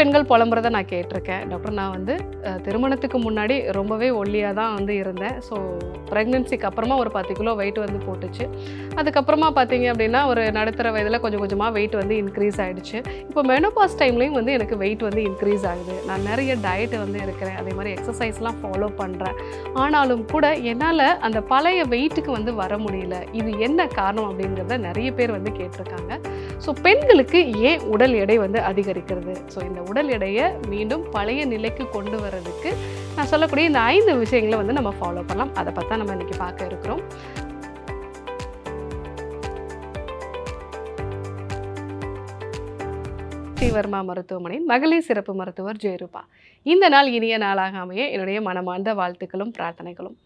பெண்கள் புலம்புறத நான் கேட்டிருக்கேன். டாக்டர் நான் வந்து திருமணத்துக்கு முன்னாடி ரொம்பவே ஒல்லியாக தான் வந்து இருந்தேன். ஸோ ப்ரெக்னென்சிக்கு அப்புறமா ஒரு பத்து கிலோ வெயிட் வந்து போட்டுச்சு. அதுக்கப்புறமா பார்த்தீங்க அப்படின்னா ஒரு நடுத்தர வயதில் கொஞ்சம் கொஞ்சமாக வெயிட் வந்து இன்க்ரீஸ் ஆகிடுச்சு இப்போ மெனோபாஸ் டைம்லேயும் வந்து எனக்கு வெயிட் வந்து இன்க்ரீஸ் ஆகுது. நான் நிறைய டயட் வந்து இருக்கிறேன். அதே மாதிரி எக்ஸசைஸ்லாம் ஃபாலோ பண்ணுறேன் ஆனாலும் கூட என்னால் அந்த பழைய வெயிட்டுக்கு வந்து வர முடியல. இது என்ன காரணம் அப்படிங்கிறத நிறைய பேர் வந்து கேட்டிருக்காங்க. ஸோ பெண்களுக்கு ஏன் உடல் எடை வந்து அதிகரிக்கிறது? ஸோ இந்த உடல் எடையை மீண்டும் பழைய நிலைக்கு கொண்டு வர்றதுக்கு நான் சொல்லக்கூடிய இந்த ஐந்து விஷயங்களை வந்து நம்ம ஃபாலோ பண்ணலாம். அதை பார்த்தா நம்ம இன்றைக்கி பார்க்க இருக்கிறோம். ஸ்ரீவர்மா மருத்துவமனையின் மகளிர் சிறப்பு மருத்துவர் ஜெயரூபா. இந்த நாள் இனிய நாளாக அமைய என்னுடைய மனமார்ந்த வாழ்த்துக்களும் பிரார்த்தனைகளும்.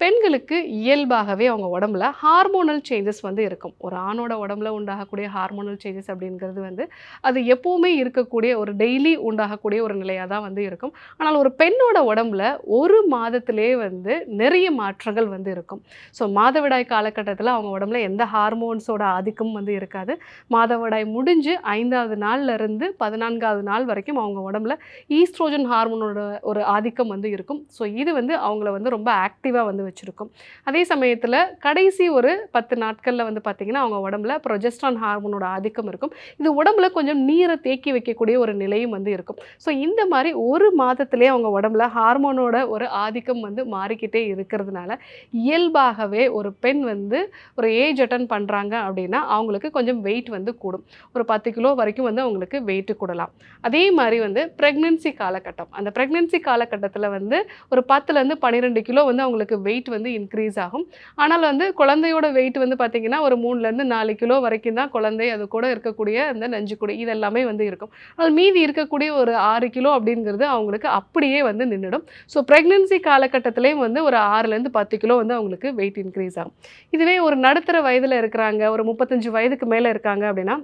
பெண்களுக்கு இயல்பாகவே அவங்க உடம்புல ஹார்மோனல் சேஞ்சஸ் வந்து இருக்கும். ஒரு ஆணோட உடம்புல உண்டாகக்கூடிய ஹார்மோனல் சேஞ்சஸ் அப்படிங்கிறது வந்து அது எப்போவுமே இருக்கக்கூடிய ஒரு டெய்லி உண்டாகக்கூடிய ஒரு நிலையாக தான் வந்து இருக்கும். ஆனால் ஒரு பெண்ணோட உடம்புல ஒரு மாதத்திலே வந்து நிறைய மாற்றங்கள் வந்து இருக்கும். ஸோ மாதவிடாய் காலகட்டத்தில் அவங்க உடம்புல எந்த ஹார்மோன்ஸோட ஆதிக்கமும் வந்து இருக்காது. மாதவிடாய் முடிஞ்சு ஐந்தாவது நாள்ல இருந்து பதினான்காவது நாள் வரைக்கும் அவங்க உடம்புல ஈஸ்ட்ரோஜன் ஹார்மோனோட ஒரு ஆதிக்கம் வந்து இருக்கும். ஸோ இது வந்து அவங்கள வந்து ரொம்ப ஆக்டிவாக வந்து வச்சுருக்கும். அதே சமயத்தில் கடைசி ஒரு பத்து நாட்களில் வந்து பார்த்திங்கன்னா அவங்க உடம்புல ப்ரொஜெஸ்ட்ரான் ஹார்மோனோட ஆதிக்கம் இருக்கும். இது உடம்புல கொஞ்சம் நீரை தேக்கி வைக்கக்கூடிய ஒரு நிலையும் வந்து இருக்கும். ஸோ இந்த மாதிரி ஒரு மாதத்திலே அவங்க உடம்புல ஹார்மோனோட ஒரு ஆதிக்கம் வந்து மாறிக்கிட்டே இருக்கிறதுனால இயல்பாகவே ஒரு பெண் வந்து ஒரு ஏஜ் அட்டன் பண்ணுறாங்க அப்படின்னா அவங்களுக்கு கொஞ்சம் வெயிட் வந்து கூடும். ஒரு பத்து கிலோ வரைக்கும் வந்து அவங்களுக்கு வெயிட் கூடலாம். அதே மாதிரி வந்து ப்ரெக்னென்சி காலகட்டம். அந்த ப்ரெக்னென்சி காலகட்டத்தில் வந்து ஒரு பத்துலேருந்து பன்னிரெண்டு கிலோ வந்து அவங்களுக்கு வெயிட் வெயிட் வந்து இன்க்ரீஸ் ஆகும். ஆனால் வந்து குழந்தையோட வெயிட் வந்து பார்த்திங்கன்னா ஒரு மூணுலேருந்து நாலு கிலோ வரைக்கும் தான் குழந்தை அது கூட இருக்கக்கூடிய அந்த நஞ்சுக்குடி இதெல்லாமே வந்து இருக்கும். ஆனால் மீதி இருக்கக்கூடிய ஒரு ஆறு கிலோ அப்படிங்கிறது அவங்களுக்கு அப்படியே வந்து நின்றுடும் ஸோ ப்ரெக்னென்சி காலகட்டத்திலையும் வந்து ஒரு ஆறுலேருந்து பத்து கிலோ வந்து அவங்களுக்கு வெயிட் இன்க்ரீஸ் ஆகும். இதுவே ஒரு நடுத்தர வயதில் இருக்கிறாங்க ஒரு முப்பத்தஞ்சு வயதுக்கு மேலே இருக்காங்க அப்படின்னா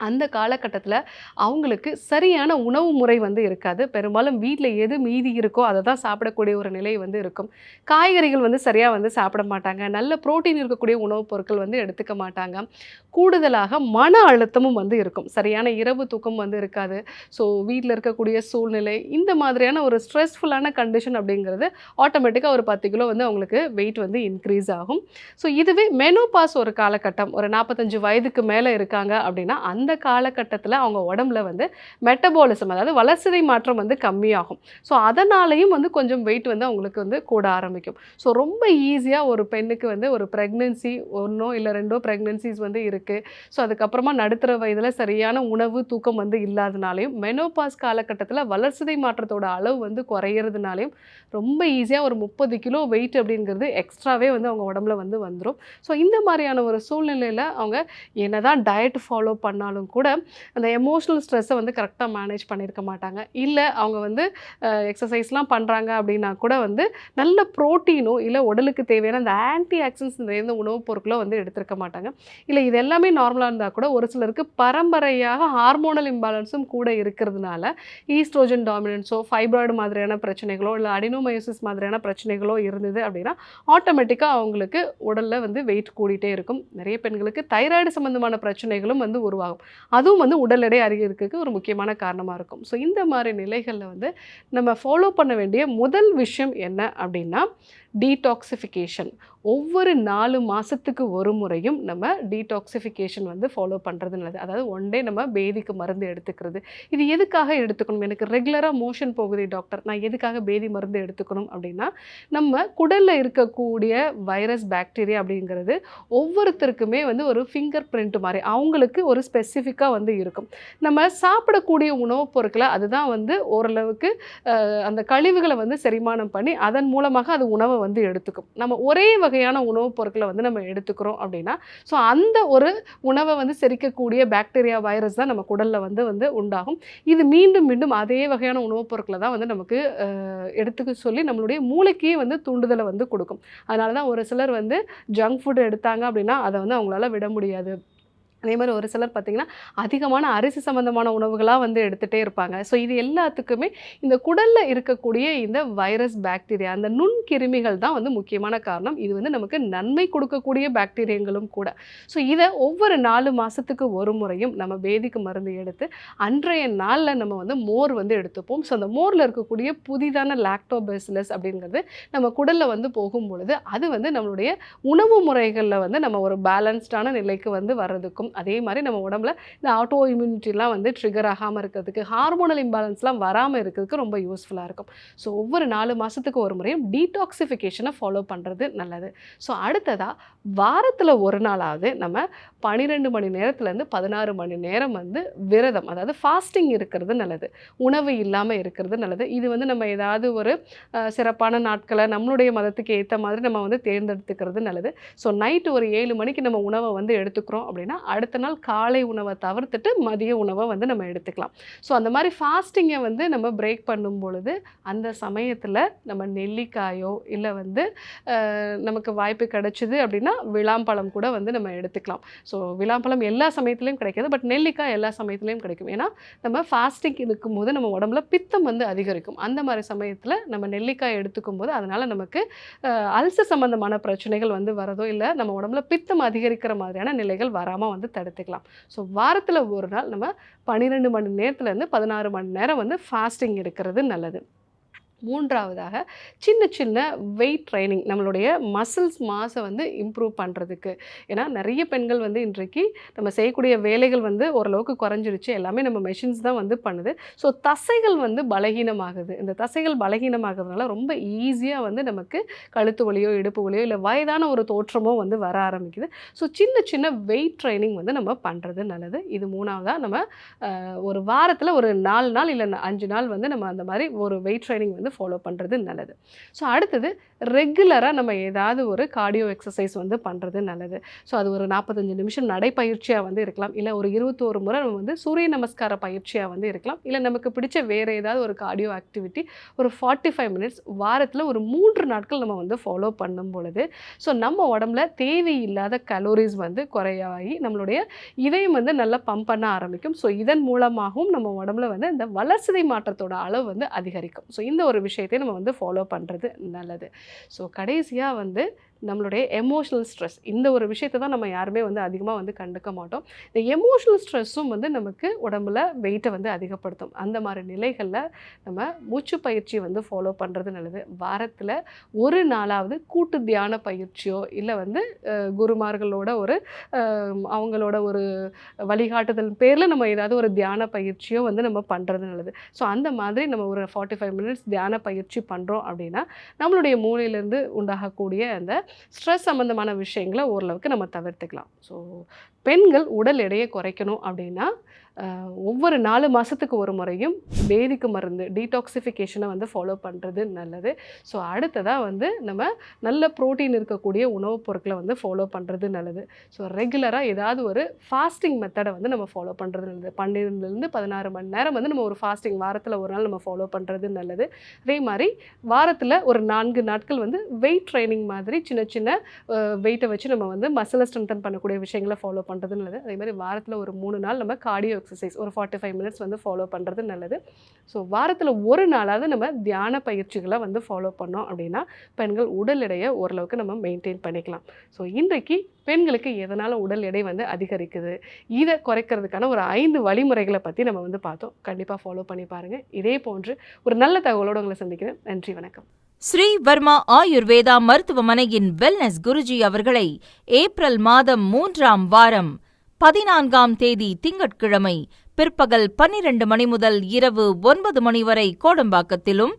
அந்த காலகட்டத்தில் அவங்களுக்கு சரியான உணவு முறை வந்து இருக்காது. பெரும்பாலும் வீட்டில் எது மீதி இருக்கோ அதை தான் சாப்பிடக்கூடிய ஒரு நிலை வந்து இருக்கும். காய்கறிகள் வந்து சரியாக வந்து சாப்பிட மாட்டாங்க. நல்ல புரோட்டீன் இருக்கக்கூடிய உணவுப் பொருட்கள் வந்து எடுத்துக்க மாட்டாங்க. கூடுதலாக மன அழுத்தமும் வந்து இருக்கும். சரியான இரவு தூக்கம் வந்து இருக்காது. ஸோ வீட்டில் இருக்கக்கூடிய சூழ்நிலை இந்த மாதிரியான ஒரு ஸ்ட்ரெஸ்ஃபுல்லான கண்டிஷன் அப்படிங்கிறது ஆட்டோமேட்டிக்காக ஒரு பத்து கிலோ வந்து அவங்களுக்கு வெயிட் வந்து இன்க்ரீஸ் ஆகும். ஸோ இதுவே மெனோபாஸ் ஒரு காலகட்டம். ஒரு நாற்பத்தஞ்சு வயதுக்கு மேலே இருக்காங்க அப்படின்னா அந்த அந்த காலகட்டத்தில் அவங்க உடம்புல வந்து மெட்டபாலிசம் அதாவது வளர்சிதை மாற்றம் வந்து கம்மியாகும். ஸோ அதனாலையும் வந்து கொஞ்சம் வெயிட் வந்து அவங்களுக்கு வந்து கூட ஆரம்பிக்கும். ஸோ ரொம்ப ஈஸியாக ஒரு பெண்ணுக்கு வந்து ஒரு ப்ரெக்னென்சி ஒன்றோ இல்லை ரெண்டோ ப்ரெக்னென்சிஸ் வந்து இருக்குது ஸோ அதுக்கப்புறமா நடுத்தர வயதில் சரியான உணவு தூக்கம் வந்து இல்லாதனாலையும் மெனோபாஸ் காலகட்டத்தில் வளர்சிதை மாற்றத்தோட அளவு வந்து குறையிறதுனாலையும் ரொம்ப ஈஸியாக ஒரு முப்பது கிலோ வெயிட் அப்படிங்கிறது எக்ஸ்ட்ராவே வந்து அவங்க உடம்புல வந்து வந்துடும் ஸோ இந்த மாதிரியான ஒரு சூழ்நிலையில் அவங்க என்னதான் டயட் ஃபாலோ பண்ணாலும் கூட அந்த எமோஷ்னல் ஸ்ட்ரெஸ்ஸை வந்து கரெக்டாக மேனேஜ் பண்ணியிருக்க மாட்டாங்க. இல்லை அவங்க வந்து எக்ஸசைஸ்லாம் பண்ணுறாங்க அப்படின்னா கூட வந்து நல்ல ப்ரோட்டீனோ இல்லை உடலுக்கு தேவையான அந்த ஆன்டி ஆக்சன்ஸ் நிறைந்த உணவுப் பொருட்களோ வந்து எடுத்திருக்க மாட்டாங்க. இல்லை இது எல்லாமே நார்மலாக இருந்தால் கூட ஒரு சிலருக்கு பரம்பரையாக ஹார்மோனல் இம்பாலன்ஸும் கூட இருக்கிறதுனால ஈஸ்ட்ரோஜன் டாமினன்ஸோ ஃபைப்ராய்டு மாதிரியான பிரச்சனைகளோ இல்லை அடினோமயோசிஸ் மாதிரியான பிரச்சனைகளோ இருந்தது அப்படின்னா ஆட்டோமேட்டிக்காக அவங்களுக்கு உடலில் வந்து வெயிட் கூடிட்டே இருக்கும். நிறைய பெண்களுக்கு தைராய்டு சம்மந்தமான பிரச்சனைகளும் வந்து உருவாகும். அதுவும் வந்து உடல் எடை அதிகரிக்கிறதுக்கு ஒரு முக்கியமான காரணமாக இருக்கும். ஸோ இந்த மாதிரி நிலைகளில் வந்து நம்ம ஃபாலோ பண்ண வேண்டிய முதல் விஷயம் என்ன அப்படின்னா டீடாக்சிஃபிகேஷன் ஒவ்வொரு நாலு மாதத்துக்கு ஒரு முறையும் நம்ம டீடாக்சிஃபிகேஷன் வந்து ஃபாலோ பண்ணுறது நல்லது. அதாவது ஒன் டே நம்ம பேதிக்கு மருந்து எடுத்துக்கிறது. இது எதுக்காக எடுத்துக்கணும்? எனக்கு ரெகுலராக மோஷன் போகுது டாக்டர் நான் எதுக்காக பேதி மருந்து எடுத்துக்கணும் அப்படின்னா நம்ம குடலில் இருக்கக்கூடிய வைரஸ் பாக்டீரியா அப்படிங்கிறது ஒவ்வொருத்தருக்குமே வந்து ஒரு ஃபிங்கர் பிரிண்ட் மாதிரி அவங்களுக்கு ஒரு ஸ்பெசிஃபிக்காக வந்து இருக்கும். நம்ம சாப்பிடக்கூடிய உணவுப் பொருட்களை அதுதான் வந்து ஓரளவுக்கு அந்த கழிவுகளை வந்து செரிமானம் பண்ணி அதன் மூலமாக அது உணவை வந்து எடுத்துக்கும். நம்ம ஒரே வகையான உணவுப் பொருட்களை வந்து நம்ம எடுத்துக்கிறோம் அப்படின்னா ஸோ அந்த ஒரு உணவை வந்து செரிக்கக்கூடிய பாக்டீரியா வைரஸ் தான் நம்ம குடலில் வந்து வந்து உண்டாகும். இது மீண்டும் மீண்டும் அதே வகையான உணவுப் பொருட்களை தான் வந்து நமக்கு எடுத்துக்க சொல்லி நம்மளுடைய மூளைக்கே வந்து தூண்டுதலை வந்து கொடுக்கும். அதனால தான் ஒரு சிலர் வந்து ஜங்க் ஃபுட் எடுத்தாங்க அப்படின்னா அதை வந்து அவங்களால விட முடியாது. அதே மாதிரி ஒரு சிலர் பார்த்திங்கன்னா அதிகமான அரிசி சம்மந்தமான உணவுகளாக வந்து எடுத்துகிட்டே இருப்பாங்க. ஸோ இது எல்லாத்துக்குமே இந்த குடலில் இருக்கக்கூடிய இந்த வைரஸ் பாக்டீரியா அந்த நுண்கிருமிகள் தான் வந்து முக்கியமான காரணம். இது வந்து நமக்கு நன்மை கொடுக்கக்கூடிய பாக்டீரியங்களும் கூட. ஸோ இதை ஒவ்வொரு நாலு மாதத்துக்கு ஒரு முறையும் நம்ம வேதிக்கு மருந்து எடுத்து அன்றைய நாளில் நம்ம வந்து மோர் வந்து எடுத்துப்போம். ஸோ அந்த மோரில் இருக்கக்கூடிய புதிதான லாக்டோபெசிலஸ் அப்படிங்கிறது நம்ம குடலில் வந்து போகும் பொழுது அது வந்து நம்மளுடைய உணவு முறைகளில் வந்து நம்ம ஒரு பேலன்ஸ்டான நிலைக்கு வந்து வர்றதுக்கும் அதே மாதிரி நம்ம உடம்புல இந்த ஆட்டோ இம்யூனிட்டிலாம் வந்து ட்ரிகர் ஆகாமல் இருக்கிறதுக்கு ஹார்மோனல் இம்பேலன்ஸ்லாம் வராமல் இருக்கிறதுக்கு ரொம்ப யூஸ்ஃபுல்லாக இருக்கும். ஸோ ஒவ்வொரு நாலு மாதத்துக்கு ஒரு முறையும் டீடாக்சிஃபிகேஷனை ஃபாலோ பண்ணுறது நல்லது. ஸோ அடுத்ததாக வாரத்தில் ஒரு நாளாவது நம்ம பன்னிரெண்டு மணி நேரத்துலேருந்து பதினாறு மணி நேரம் வந்து விரதம் அதாவது ஃபாஸ்டிங் இருக்கிறது நல்லது. உணவு இல்லாமல் இருக்கிறது நல்லது. இது வந்து நம்ம ஏதாவது ஒரு சிறப்பான நாட்களை நம்மளுடைய மதத்துக்கு ஏற்ற மாதிரி நம்ம வந்து தேர்ந்தெடுத்துக்கிறது நல்லது. ஸோ நைட்டு ஒரு ஏழு மணிக்கு நம்ம உணவை வந்து எடுத்துக்கிறோம் அப்படின்னா அடுத்த நாள் காலை உணவை தவிர்த்துட்டு மதிய உணவை வந்து நம்ம எடுத்துக்கலாம். ஸோ அந்த மாதிரி ஃபாஸ்டிங்கை வந்து நம்ம பிரேக் பண்ணும் பொழுது அந்த சமயத்தில் நம்ம நெல்லிக்காயோ இல்லை வந்து நமக்கு வாய்ப்பு கிடைச்சிது அப்படின்னா விளாம்பழம் கூட வந்து நம்ம எடுத்துக்கலாம். ஸோ விளாம்பழம் எல்லா சமயத்துலேயும் கிடைக்காது பட் நெல்லிக்காய் எல்லா சமயத்துலேயும் கிடைக்கும். ஏன்னா நம்ம ஃபாஸ்டிங் இருக்கும்போது நம்ம உடம்புல பித்தம் வந்து அதிகரிக்கும். அந்த மாதிரி சமயத்தில் நம்ம நெல்லிக்காய் எடுத்துக்கும் போது அதனால் நமக்கு அல்சர் சம்மந்தமான பிரச்சனைகள் வந்து வரதோ இல்லை நம்ம உடம்புல பித்தம் அதிகரிக்கிற மாதிரியான நிலைகள் வராமல் வந்து தடுத்துக்கலாம். ஸோ வாரத்தில் ஒரு நாள் நம்ம பன்னிரெண்டு மணி நேரத்துலேருந்து பதினாறு மணி நேரம் வந்து ஃபாஸ்டிங் எடுக்கிறது நல்லது. மூன்றாவதாக சின்ன சின்ன வெயிட் ட்ரைனிங் நம்மளுடைய மசில்ஸ் மாஸை வந்து இம்ப்ரூவ் பண்ணுறதுக்கு ஏன்னா நிறைய பெண்கள் வந்து இன்றைக்கு நம்ம செய்யக்கூடிய வேலைகள் வந்து ஓரளவுக்கு குறைஞ்சிருச்சு. எல்லாமே நம்ம மெஷின்ஸ் தான் வந்து பண்ணுது. ஸோ தசைகள் வந்து பலகீனமாகுது. இந்த தசைகள் பலகீனமாகிறதுனால ரொம்ப ஈஸியாக வந்து நமக்கு கழுத்து வலியோ இடுப்பு வலியோ இல்லை வயதான ஒரு தோற்றமோ வந்து வர ஆரம்பிக்குது. ஸோ சின்ன சின்ன வெயிட் ட்ரைனிங் வந்து நம்ம பண்ணுறது நல்லது. இது மூணாவதாக நம்ம ஒரு வாரத்தில் ஒரு நாலு நாள் இல்லை அஞ்சு நாள் வந்து நம்ம அந்த மாதிரி ஒரு வெயிட் ட்ரைனிங் வந்து ஃபாலோ பண்ணுறது நல்லது. ஸோ அடுத்தது ரெகுலராக நம்ம ஏதாவது ஒரு கார்டியோ எக்ஸசைஸ் வந்து பண்ணுறது நல்லது. ஸோ அது ஒரு நாற்பத்தஞ்சு நிமிஷம் நடைப்பயிற்சியாக வந்து இருக்கலாம். இல்லை ஒரு இருபத்தோரு முறை நம்ம வந்து சூரிய நமஸ்கார பயிற்சியாக வந்து இருக்கலாம். இல்லை நமக்கு பிடிச்ச வேறு ஏதாவது ஒரு கார்டியோ ஆக்டிவிட்டி ஒரு ஃபார்ட்டி ஃபைவ் மினிட்ஸ் வாரத்தில் ஒரு மூன்று நாட்கள் நம்ம வந்து ஃபாலோ பண்ணும் பொழுது ஸோ நம்ம உடம்புல தேவையில்லாத கலோரிஸ் வந்து குறையாகி நம்மளுடைய இதயம் வந்து நல்லா பம்ப் பண்ண ஆரம்பிக்கும். ஸோ இதன் மூலமாகவும் நம்ம உடம்புல வந்து இந்த வளர்சிதை மாற்றத்தோட அளவு வந்து அதிகரிக்கும். ஸோ இந்த ஒரு விஷயத்தை நம்ம வந்து ஃபாலோ பண்ணுறது நல்லது. ஸோ கடைசியாக வந்து நம்மளுடைய எமோஷனல் ஸ்ட்ரெஸ் இந்த ஒரு விஷயத்தை தான் நம்ம யாருமே வந்து அதிகமாக வந்து கண்டுக்க மாட்டோம். இந்த எமோஷனல் ஸ்ட்ரெஸ்ஸும் வந்து நமக்கு உடம்புல வெயிட்டை வந்து அதிகப்படுத்தும். அந்த மாதிரி நிலைகளில் நம்ம மூச்சு பயிற்சி வந்து ஃபாலோ பண்ணுறது நல்லது. வாரத்தில் ஒரு நாளாவது கூட்டு தியான பயிற்சியோ இல்லை வந்து குருமார்களோட ஒரு அவங்களோட ஒரு வழிகாட்டுதல் பேரில் நம்ம ஏதாவது ஒரு தியான பயிற்சியோ வந்து நம்ம பண்ணுறது நல்லது. ஸோ அந்த மாதிரி நம்ம ஒரு ஃபார்ட்டி ஃபைவ் மினிட்ஸ் தியான பயிற்சி பண்ணுறோம் அப்படின்னா நம்மளுடைய மூளையிலேருந்து உண்டாகக்கூடிய அந்த ஸ்ட்ரெஸ் சம்மந்தமான விஷயங்களை ஓரளவுக்கு நம்ம தவிர்த்துக்கலாம். ஸோ பெண்கள் உடல் எடையை குறைக்கணும் அப்படின்னா ஒவ்வொரு நாலு மாதத்துக்கு ஒரு முறையும் வேதிக்கு மருந்து டீடாக்சிஃபிகேஷனை வந்து ஃபாலோ பண்ணுறது நல்லது. ஸோ அடுத்ததாக வந்து நம்ம நல்ல ப்ரோட்டீன் இருக்கக்கூடிய உணவுப் பொருட்களை வந்து ஃபாலோ பண்ணுறது நல்லது. ஸோ ரெகுலராக ஏதாவது ஒரு ஃபாஸ்டிங் மெத்தடை வந்து நம்ம ஃபாலோ பண்ணுறது நல்லது. பன்னிரெண்டுலேருந்து பதினாறு மணி நேரம் வந்து நம்ம ஒரு ஃபாஸ்டிங் வாரத்தில் ஒரு நாள் நம்ம ஃபாலோ பண்ணுறது நல்லது. அதே மாதிரி வாரத்தில் ஒரு நான்கு நாட்கள் வந்து வெயிட் ட்ரைனிங் மாதிரி சின்ன சின்ன வெயிட்டை வச்சு நம்ம வந்து மசிலை ஸ்ட்ரென்தன் பண்ணக்கூடிய விஷயங்களை ஃபாலோ பண்ணுறது நல்லது. அதே மாதிரி வாரத்தில் ஒரு மூணு நாள் நம்ம கார்டியோ எக்ஸசைஸ் ஒரு ஃபார்ட்டி ஃபைவ் மினிட்ஸ் வந்து ஃபாலோ பண்ணுறது நல்லது. ஸோ வாரத்தில் ஒரு நாளாவது நம்ம தியான பயிற்சிகளை வந்து ஃபாலோ பண்ணோம் அப்படின்னா பெண்கள் உடல் எடையை ஓரளவுக்கு நம்ம மெயின்டைன் பண்ணிக்கலாம். ஸோ இன்றைக்கு பெண்களுக்கு எதனால் உடல் எடை வந்து அதிகரிக்குது? இதை குறைக்கிறதுக்கான ஒரு ஐந்து வழிமுறைகளை பற்றி நம்ம வந்து பார்த்தோம். கண்டிப்பாக ஃபாலோ பண்ணி பாருங்கள் இதே போன்று ஒரு நல்ல தகவலோடு உங்களை சந்திக்கிறேன். நன்றி வணக்கம். ஸ்ரீ வர்மா ஆயுர்வேதா மருத்துவமனையின் வெல்னஸ் குருஜி அவர்களை ஏப்ரல் மாதம் மூன்றாம் வாரம் பதினான்காம் தேதி திங்கட்கிழமை பிற்பகல் பன்னிரண்டு மணி முதல் இரவு ஒன்பது மணி வரை கோடம்பாக்கத்திலும்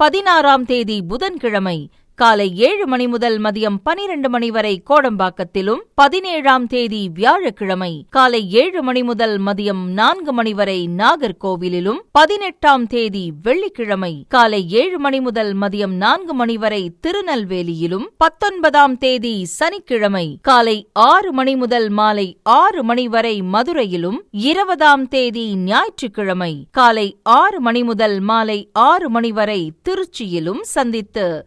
பதினாறாம் தேதி புதன்கிழமை காலை ஏழு மணி முதல் மதியம் பனிரெண்டு மணி வரை கோடம்பாக்கத்திலும் பதினேழாம் தேதி வியாழக்கிழமை. காலை ஏழு மணி முதல் மதியம் நான்கு மணி வரை நாகர்கோவிலிலும் பதினெட்டாம் தேதி வெள்ளிக்கிழமை. காலை ஏழு மணி முதல் மதியம் நான்கு மணி வரை திருநெல்வேலியிலும் பத்தொன்பதாம் தேதி சனிக்கிழமை. காலை ஆறு மணி முதல் மாலை ஆறு மணி வரை மதுரையிலும் இருபதாம் தேதி ஞாயிற்றுக்கிழமை. காலை ஆறு மணி முதல் மாலை ஆறு மணி வரை திருச்சியிலும் சந்தித்து